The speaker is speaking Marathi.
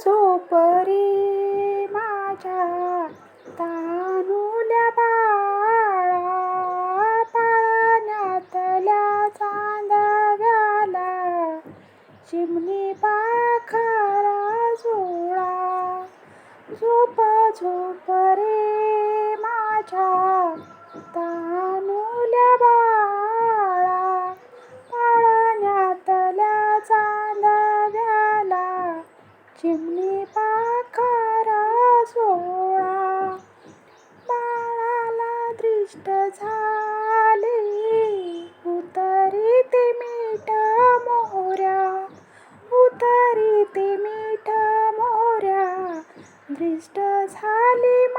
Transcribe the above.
झोपरी माझ्या तानुल्या बाळा पाळण्यातल्या चांदव्याला चिमणी पाखरा झोळा झोप झोप. चिमणी पाखरा सोळा. बाळाला दृष्ट झाले. उतरी ते मीठ मोहऱ्या. उतरी ते मीठ मोहऱ्या. दृष्ट झाली